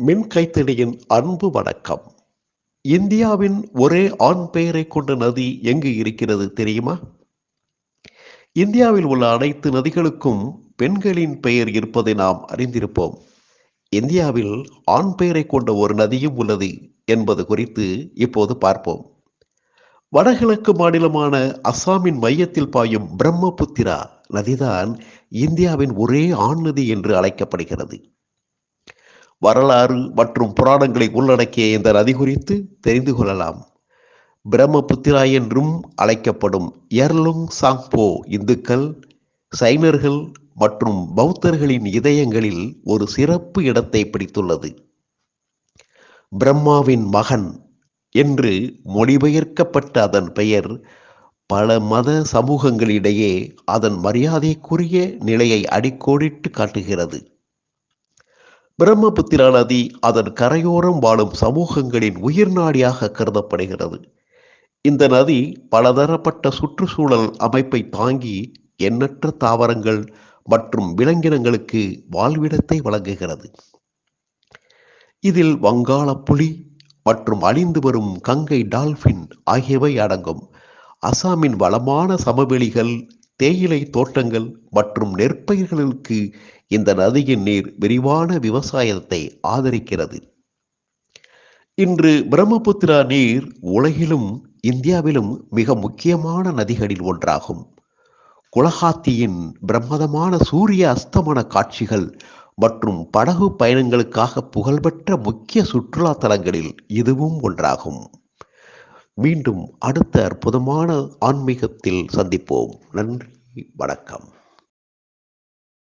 மின் கைத்தடியின் அன்பு வணக்கம். இந்தியாவின் ஒரே ஆண் பெயரை கொண்ட நதி எங்கு இருக்கிறது தெரியுமா? இந்தியாவில் உள்ள அனைத்து நதிகளுக்கும் பெண்களின் பெயர் இருப்பதை நாம் அறிந்திருப்போம். இந்தியாவில் ஆண் பெயரை கொண்ட ஒரு நதியும் உள்ளது என்பது குறித்து இப்போது பார்ப்போம். வடகிழக்கு மாநிலமான அஸ்ஸாமின் மையத்தில் பாயும் பிரம்மபுத்திரா நதிதான் இந்தியாவின் ஒரே ஆண் நதி என்று அழைக்கப்படுகிறது. வரலாறு மற்றும் புராணங்களை உள்ளடக்கிய இந்த நதி குறித்து தெரிந்து கொள்ளலாம். பிரம்மபுத்திரா என்றும் அழைக்கப்படும் எர்லுங் சாங்போ இந்துக்கள் சைனர்கள் மற்றும் பௌத்தர்களின் இதயங்களில் ஒரு சிறப்பு இடத்தை பிடித்துள்ளது. பிரம்மாவின் மகன் என்று மொழிபெயர்க்கப்பட்ட அதன் பெயர் பல மத சமூகங்களிடையே அதன் மரியாதைக்குரிய நிலையை அடிக்கோடிட்டு காட்டுகிறது. பிரம்மபுத்திரா நதி அதன் கரையோரம் வாழும் சமூகங்களின் உயிர்நாடியாக கருதப்படுகிறது. இந்த நதி பலதரப்பட்ட சுற்றுச்சூழல் அமைப்பை தாங்கி எண்ணற்ற தாவரங்கள் மற்றும் விலங்கினங்களுக்கு வாழ்விடத்தை வழங்குகிறது. இதில் வங்காள புலி மற்றும் அழிந்து வரும் கங்கை டால்பின் ஆகியவை அடங்கும். அசாமின் வளமான சமவெளிகள் தேயிலை தோட்டங்கள் மற்றும் நெற்பயிர்களுக்கு இந்த நதியின் நீர் விரிவான விவசாயத்தை ஆதரிக்கிறது. இன்று பிரம்மபுத்திரா நீர் உலகிலும் இந்தியாவிலும் மிக முக்கியமான நதிகளில் ஒன்றாகும். குலஹாத்தியின் பிரம்மதமான சூரிய அஸ்தமன காட்சிகள் மற்றும் படகு பயணங்களுக்காக புகழ்பெற்ற முக்கிய சுற்றுலா தலங்களில் இதுவும் ஒன்றாகும். மீண்டும் அடுத்த அற்புதமான ஆன்மீகத்தில் சந்திப்போம். நன்றி வணக்கம்.